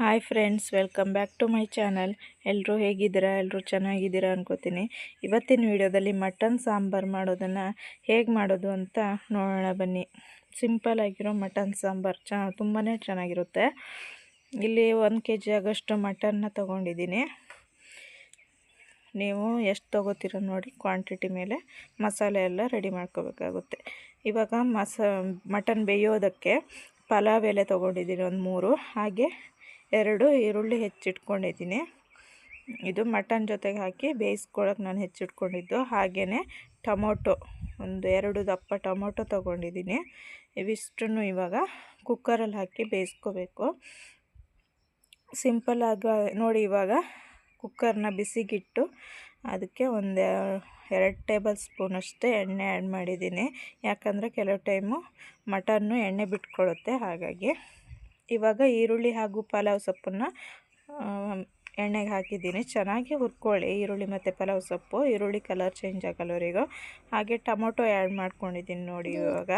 Hi friends welcome back to my channel ಎಲ್ಲರೂ ಹೇಗಿದ್ದೀರಾ? ಎಲ್ಲರೂ ಚೆನ್ನಾಗಿದ್ದೀರಾ ಅನ್ಕೋತೀನಿ. ಇವತ್ತಿನ ವಿಡಿಯೋದಲ್ಲಿ ಮಟನ್ ಸಾಂಬಾರು ಮಾಡೋದನ್ನು ಹೇಗೆ ಮಾಡೋದು ಅಂತ ನೋಡೋಣ ಬನ್ನಿ. ಸಿಂಪಲ್ ಆಗಿರೋ ಮಟನ್ ಸಾಂಬಾರು ಚ ತುಂಬಾ ಚೆನ್ನಾಗಿರುತ್ತೆ. ಇಲ್ಲಿ ಒಂದು ಕೆ ಜಿ ಆಗೋಷ್ಟು ಮಟನ್ನ ತೊಗೊಂಡಿದ್ದೀನಿ. ನೀವು ಎಷ್ಟು ತೊಗೋತೀರ ನೋಡಿ ಕ್ವಾಂಟಿಟಿ ಮೇಲೆ ಮಸಾಲೆ ಎಲ್ಲ ರೆಡಿ ಮಾಡ್ಕೋಬೇಕಾಗುತ್ತೆ. ಇವಾಗ ಮಸ, ಮಟನ್ ಬೇಯೋದಕ್ಕೆ ಪಲಾವ್ ಎಲೆ ತೊಗೊಂಡಿದ್ದೀನಿ ಒಂದು ಮೂರು. ಹಾಗೆ ಎರಡು ಈರುಳ್ಳಿ ಹೆಚ್ಚಿಟ್ಕೊಂಡಿದ್ದೀನಿ. ಇದು ಮಟನ್ ಜೊತೆಗೆ ಹಾಕಿ ಬೇಯಿಸ್ಕೊಳ್ಳೋಕೆ ನಾನು ಹೆಚ್ಚಿಟ್ಕೊಂಡಿದ್ದು. ಹಾಗೆಯೇ ಟೊಮೊಟೊ, ಒಂದು ಎರಡು ದಪ್ಪ ಟೊಮೊಟೊ ತೊಗೊಂಡಿದ್ದೀನಿ. ಇವಿಷ್ಟನ್ನು ಇವಾಗ ಕುಕ್ಕರಲ್ಲಿ ಹಾಕಿ ಬೇಯಿಸ್ಕೋಬೇಕು. ಸಿಂಪಲ್ಲಾಗಿ ನೋಡಿ ಇವಾಗ ಕುಕ್ಕರ್ನ ಬಿಸಿಗಿಟ್ಟು ಅದಕ್ಕೆ ಒಂದು ಎರಡು ಟೇಬಲ್ ಸ್ಪೂನ್ ಅಷ್ಟೇ ಎಣ್ಣೆ ಆ್ಯಡ್ ಮಾಡಿದ್ದೀನಿ. ಯಾಕಂದರೆ ಕೆಲವು ಟೈಮು ಮಟನ್ನು ಎಣ್ಣೆ ಬಿಟ್ಕೊಳ್ಳುತ್ತೆ ಹಾಗಾಗಿ. ಇವಾಗ ಈರುಳ್ಳಿ ಹಾಗೂ ಪಲಾವ್ ಸೊಪ್ಪನ್ನು ಎಣ್ಣೆಗೆ ಹಾಕಿದ್ದೀನಿ. ಚೆನ್ನಾಗಿ ಹುರ್ಕೊಳ್ಳಿ. ಈರುಳ್ಳಿ ಮತ್ತು ಪಲಾವ್ ಸೊಪ್ಪು. ಈರುಳ್ಳಿ ಕಲರ್ ಚೇಂಜ್ ಆಗಲ್ಲವರಿಗೂ ಹಾಗೆ ಟೊಮೊಟೊ ಆ್ಯಡ್ ಮಾಡ್ಕೊಂಡಿದ್ದೀನಿ ನೋಡಿ ಇವಾಗ.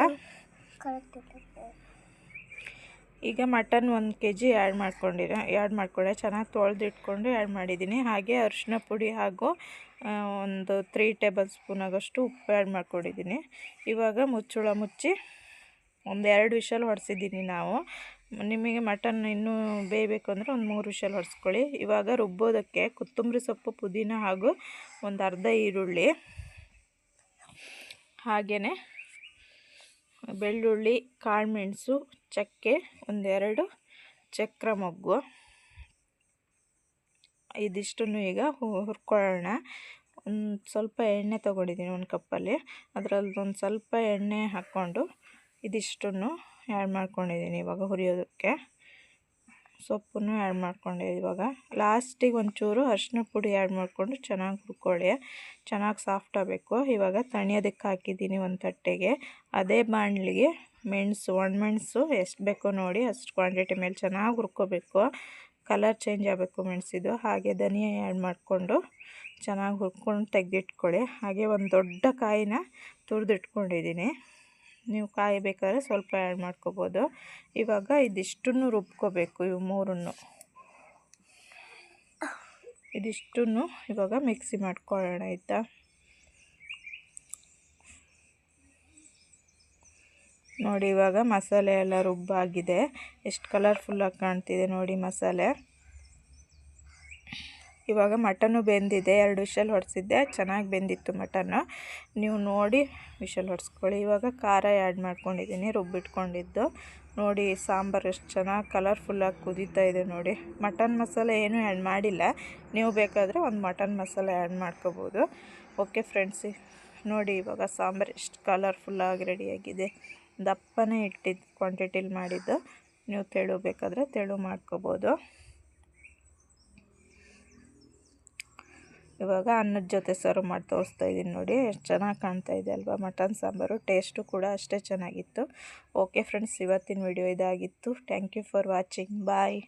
ಈಗ ಮಟನ್ ಒಂದು ಕೆ ಜಿ ಆ್ಯಡ್ ಮಾಡ್ಕೊಂಡಿರ ಆ್ಯಡ್ ಮಾಡ್ಕೊಂಡೆ. ಚೆನ್ನಾಗಿ ತೊಳೆದಿಟ್ಕೊಂಡು ಆ್ಯಡ್ ಮಾಡಿದ್ದೀನಿ. ಹಾಗೆ ಅರಿಶಿನ ಪುಡಿ ಹಾಗೂ ಒಂದು ತ್ರೀ ಟೇಬಲ್ ಸ್ಪೂನ್ ಆಗೋಷ್ಟು ಉಪ್ಪು ಆ್ಯಡ್ ಮಾಡ್ಕೊಂಡಿದ್ದೀನಿ. ಇವಾಗ ಮುಚ್ಚುಳ ಮುಚ್ಚಿ ಒಂದು ಎರಡು ವಿಷಲ್ ಹೊಡೆಸಿದ್ದೀನಿ ನಾವು. ನಿಮಗೆ ಮಟನ್ ಇನ್ನೂ ಬೇಯಬೇಕು ಅಂದರೆ ಒಂದು ಮೂರು ವಿಷಲ್ ಹೊಡೆಸ್ಕೊಳ್ಳಿ. ಇವಾಗ ರುಬ್ಬೋದಕ್ಕೆ ಕೊತ್ತಂಬರಿ ಸೊಪ್ಪು, ಪುದೀನ ಹಾಗೂ ಒಂದು ಅರ್ಧ ಈರುಳ್ಳಿ, ಹಾಗೆಯೇ ಬೆಳ್ಳುಳ್ಳಿ ಕಾಳುಮೆಣಸು ಚಕ್ಕೆ, ಒಂದೆರಡು ಚಕ್ರ ಮೊಗ್ಗು, ಇದಿಷ್ಟನ್ನು ಈಗ ಹುರ್ಕೊಳ್ಳೋಣ. ಒಂದು ಸ್ವಲ್ಪ ಎಣ್ಣೆ ತೊಗೊಂಡಿದ್ದೀನಿ ಒಂದು ಕಪ್ಪಲ್ಲಿ. ಅದರಲ್ಲಿ ಒಂದು ಸ್ವಲ್ಪ ಎಣ್ಣೆ ಹಾಕ್ಕೊಂಡು ಇದಿಷ್ಟನ್ನು ಆ್ಯಡ್ ಮಾಡ್ಕೊಂಡಿದ್ದೀನಿ ಇವಾಗ ಹುರಿಯೋದಕ್ಕೆ. ಸೊಪ್ಪನ್ನು ಆ್ಯಡ್ ಮಾಡ್ಕೊಂಡೆ ಇವಾಗ. ಲಾಸ್ಟಿಗೆ ಒಂಚೂರು ಅರಿಶಿನ ಪುಡಿ ಆ್ಯಡ್ ಮಾಡಿಕೊಂಡು ಚೆನ್ನಾಗಿ ಹುರ್ಕೊಳ್ಳಿ. ಚೆನ್ನಾಗಿ ಸಾಫ್ಟ್ ಆಗಬೇಕು. ಇವಾಗ ತಣಿಯೋದಕ್ಕೆ ಹಾಕಿದ್ದೀನಿ ಒಂದು ತಟ್ಟೆಗೆ. ಅದೇ ಬಾಣಲಿಗೆ ಮೆಣಸು ಒಣಮೆಣಸು ಎಷ್ಟು ಬೇಕೋ ನೋಡಿ ಅಷ್ಟು ಕ್ವಾಂಟಿಟಿ ಮೇಲೆ ಚೆನ್ನಾಗಿ ಹುರ್ಕೋಬೇಕು. ಕಲರ್ ಚೇಂಜ್ ಆಗಬೇಕು ಮೆಣಸಿದು. ಹಾಗೆ ಧನಿಯಾ ಆ್ಯಡ್ ಮಾಡಿಕೊಂಡು ಚೆನ್ನಾಗಿ ಹುರ್ಕೊಂಡು ತೆಗೆದಿಟ್ಕೊಳ್ಳಿ. ಹಾಗೆ ಒಂದು ದೊಡ್ಡ ಕಾಯಿನ ತುರಿದಿಟ್ಕೊಂಡಿದ್ದೀನಿ. ನೀವು ಕಾಯಿ ಬೇಕಾದ್ರೆ ಸ್ವಲ್ಪ ಆ್ಯಡ್ ಮಾಡ್ಕೋಬೋದು. ಇವಾಗ ಇದಿಷ್ಟನ್ನು ರುಬ್ಕೋಬೇಕು, ಇವು ಮೂರನ್ನು. ಇದಿಷ್ಟನ್ನು ಇವಾಗ ಮಿಕ್ಸಿ ಮಾಡ್ಕೊಳ್ಳೋಣ, ಆಯಿತಾ? ನೋಡಿ, ಇವಾಗ ಮಸಾಲೆ ಎಲ್ಲ ರುಬ್ಬಾಗಿದೆ. ಎಷ್ಟು ಕಲರ್ಫುಲ್ಲಾಗಿ ಕಾಣ್ತಿದೆ ನೋಡಿ ಮಸಾಲೆ. ಇವಾಗ ಮಟನು ಬೆಂದಿದೆ, ಎರಡು ವಿಷಲ್ ಹೊಡೆಸಿದ್ದೆ, ಚೆನ್ನಾಗಿ ಬೆಂದಿತ್ತು ಮಟನ್ನು ನೀವು ನೋಡಿ, ವಿಷಲ್ ಹೊಡೆಸ್ಕೊಳ್ಳಿ. ಇವಾಗ ಖಾರ ಆ್ಯಡ್ ಮಾಡ್ಕೊಂಡಿದ್ದೀನಿ, ರುಬ್ಬಿಟ್ಕೊಂಡಿದ್ದು. ನೋಡಿ, ಸಾಂಬಾರು ಎಷ್ಟು ಚೆನ್ನಾಗಿ ಕಲರ್ಫುಲ್ಲಾಗಿ ಕುದೀತಾ ಇದೆ ನೋಡಿ. ಮಟನ್ ಮಸಾಲೆ ಏನೂ ಆ್ಯಡ್ ಮಾಡಿಲ್ಲ. ನೀವು ಬೇಕಾದರೆ ಒಂದು ಮಟನ್ ಮಸಾಲೆ ಆ್ಯಡ್ ಮಾಡ್ಕೋಬೋದು. ಓಕೆ ಫ್ರೆಂಡ್ಸ್, ನೋಡಿ ಇವಾಗ ಸಾಂಬಾರು ಎಷ್ಟು ಕಲರ್ಫುಲ್ಲಾಗಿ ರೆಡಿಯಾಗಿದೆ ದಪ್ಪನೇ ಇಟ್ಟಿದ್ದು ಕ್ವಾಂಟಿಟಿಲಿ ಮಾಡಿದ್ದು. ನೀವು ತೆಳು ಬೇಕಾದರೆ ತೆಳು ಮಾಡ್ಕೋಬೋದು. ಇವಾಗ ಅನ್ನದ ಜೊತೆ ಸರ್ವ್ ಮಾಡಿ ತೋರಿಸ್ತಾ ಇದ್ದೀನಿ ನೋಡಿ. ಎಷ್ಟು ಚೆನ್ನಾಗಿ ಕಾಣ್ತಾ ಇದೆ ಅಲ್ವಾ? ಮಟನ್ ಸಾಂಬಾರು. ಟೇಸ್ಟು ಕೂಡ ಅಷ್ಟೇ ಚೆನ್ನಾಗಿತ್ತು. ಓಕೆ ಫ್ರೆಂಡ್ಸ್ ಇವತ್ತಿನ ವಿಡಿಯೋ ಇದಾಗಿತ್ತು. Thank you for watching bye